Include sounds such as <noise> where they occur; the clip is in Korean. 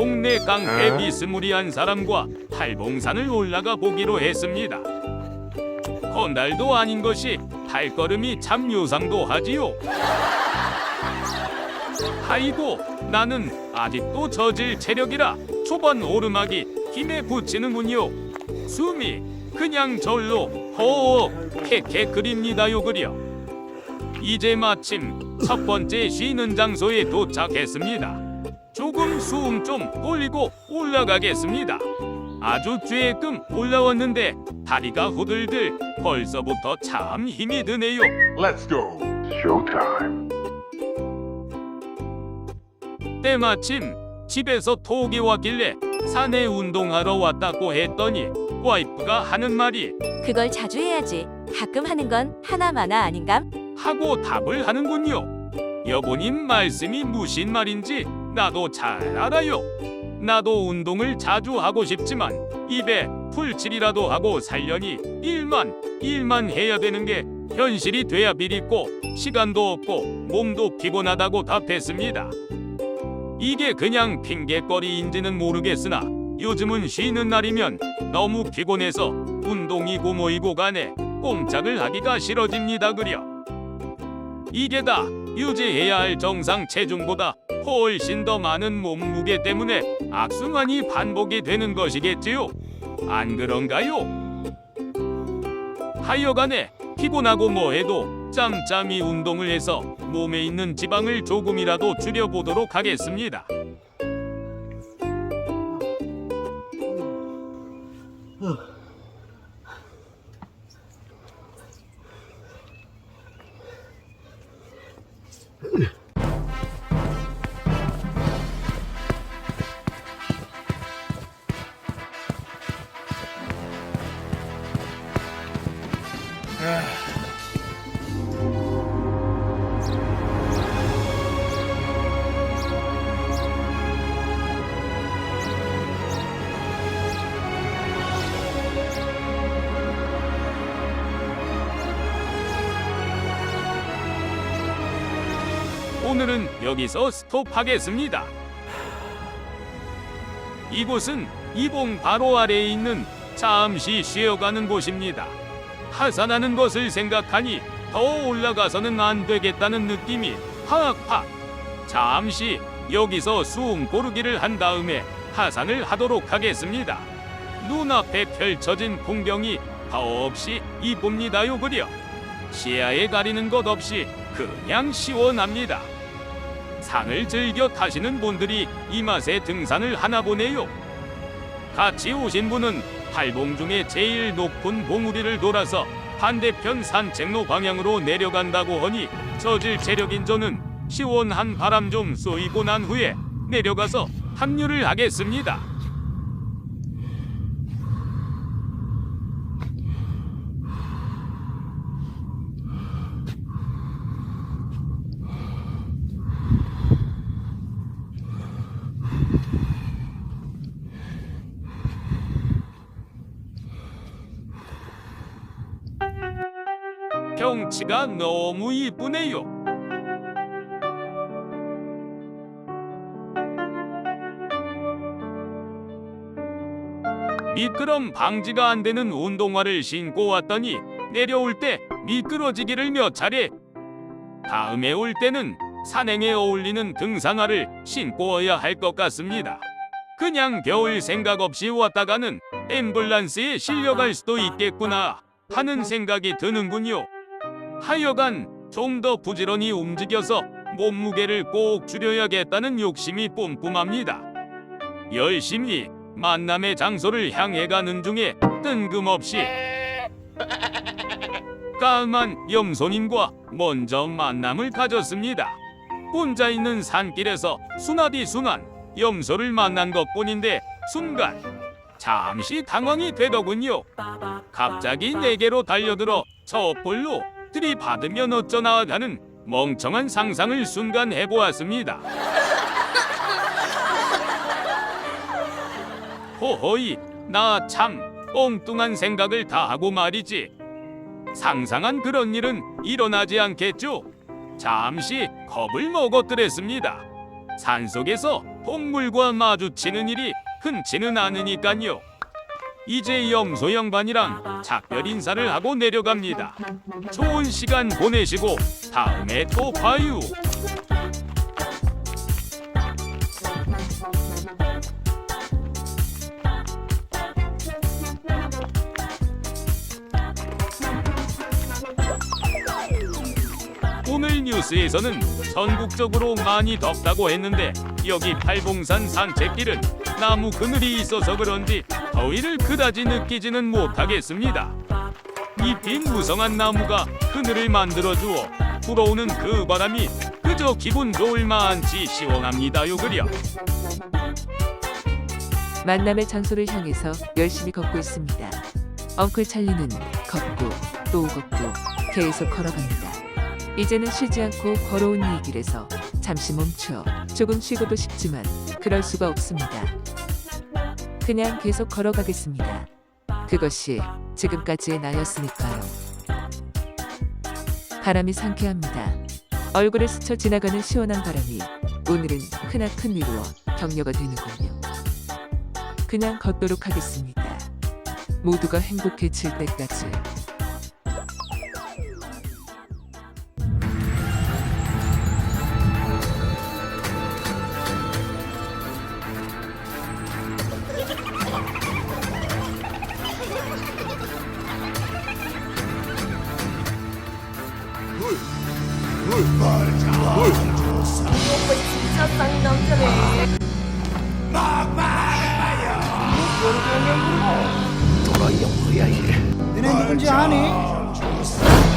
동네 깡패 비스무리한 사람과 팔봉산을 올라가 보기로 했습니다. 건달도 아닌 것이 발걸음이 참 요상도 하지요. 아이고 나는 아직도 저질 체력이라 초반 오르막이 힘에 부치는군요. 숨이 그냥 절로 허어 캐캐 그립니다요 그려. 이제 마침 첫 번째 쉬는 장소에 도착했습니다. 조금 숨좀 돌리고 올라가겠습니다. 아주 쬐끔 올라왔는데 다리가 후들들 벌써부터 참 힘이 드네요. Let's go. Showtime. 때마침 집에서 톡이 왔길래 산에 운동하러 왔다고 했더니 와이프가 하는 말이 그걸 자주 해야지. 가끔 하는 건 하나마나 아닌감? 하고 답을 하는군요. 여보님 말씀이 무슨 말인지 나도 잘 알아요. 나도 운동을 자주 하고 싶지만 입에 풀칠이라도 하고 살려니 일만 일만 해야 되는 게 현실이 돼야 비립고 시간도 없고 몸도 피곤하다고 답했습니다. 이게 그냥 핑계거리인지는 모르겠으나 요즘은 쉬는 날이면 너무 피곤해서 운동이고 뭐이고 간에 꼼짝을 하기가 싫어집니다 그려. 이게 다 유지해야 할 정상 체중보다 훨씬 더 많은 몸무게 때문에 악순환이 반복이 되는 것이겠지요. 안 그런가요? 하여간에 피곤하고 뭐해도 짬짬이 운동을 해서 몸에 있는 지방을 조금이라도 줄여보도록 하겠습니다. 오늘은 여기서 스톱하겠습니다. 이곳은 이봉 바로 아래에 있는 잠시 쉬어가는 곳입니다. 하산하는 것을 생각하니 더 올라가서는 안 되겠다는 느낌이 팍팍. 잠시 여기서 숨 고르기를 한 다음에 하산을 하도록 하겠습니다. 눈앞에 펼쳐진 풍경이 더없이 이쁩니다요 그려. 시야에 가리는 것 없이 그냥 시원합니다. 산을 즐겨 타시는 분들이 이 맛에 등산을 하나 보네요. 같이 오신 분은 팔봉 중에 제일 높은 봉우리를 돌아서 반대편 산책로 방향으로 내려간다고 하니 저질 체력인 저는 시원한 바람 좀 쏘이고 난 후에 내려가서 합류를 하겠습니다. 경치가 너무 이쁘네요. 미끄럼 방지가 안 되는 운동화를 신고 왔더니 내려올 때 미끄러지기를 몇 차례. 다음에 올 때는 산행에 어울리는 등산화를 신고 와야 할 것 같습니다. 그냥 겨울 생각 없이 왔다가는 앰뷸런스에 실려갈 수도 있겠구나 하는 생각이 드는군요. 하여간 좀 더 부지런히 움직여서 몸무게를 꼭 줄여야겠다는 욕심이 뿜뿜합니다. 열심히 만남의 장소를 향해 가는 중에 뜬금없이 <laughs> 까만 염소님과 먼저 만남을 가졌습니다. 혼자 있는 산길에서 순하디 순한 염소를 만난 것뿐인데 순간 잠시 당황이 되더군요. 갑자기 내게로 달려들어 저 볼로 들이 받으면 어쩌나 하는 멍청한 상상을 순간 해보았습니다. 호호이 나 참 엉뚱한 생각을 다 하고 말이지. 상상한 그런 일은 일어나지 않겠죠. 잠시 겁을 먹었더랬습니다. 산속에서 동물과 마주치는 일이 흔치는 않으니까요. 이제 영소 양반이랑 작별 인사를 하고 내려갑니다. 좋은 시간 보내시고 다음에 또 봐요. 오늘 뉴스에서는 전국적으로 많이 덥다고 했는데 여기 팔봉산 산책길은 나무 그늘이 있어서 그런지 더위를 그다지 느끼지는 못하겠습니다. 이 빈 무성한 나무가 그늘을 만들어 주어 불어오는 그 바람이 그저 기분 좋을 만치 시원합니다요 그려. 만남의 장소를 향해서 열심히 걷고 있습니다. 엉클 찰리는 걷고 또 걷고 계속 걸어갑니다. 이제는 쉬지 않고 걸어온 이 길에서 잠시 멈추어 조금 쉬고도 싶지만 그럴 수가 없습니다. 그냥 계속 걸어가겠습니다. 그것이 지금까지의 나였으니까요. 바람이 상쾌합니다. 얼굴을 스쳐 지나가는 시원한 바람이 오늘은 크나큰 위로와 격려가 되는군요. 그냥 걷도록 하겠습니다. 모두가 행복해질 때까지. 너네 누군지 아니?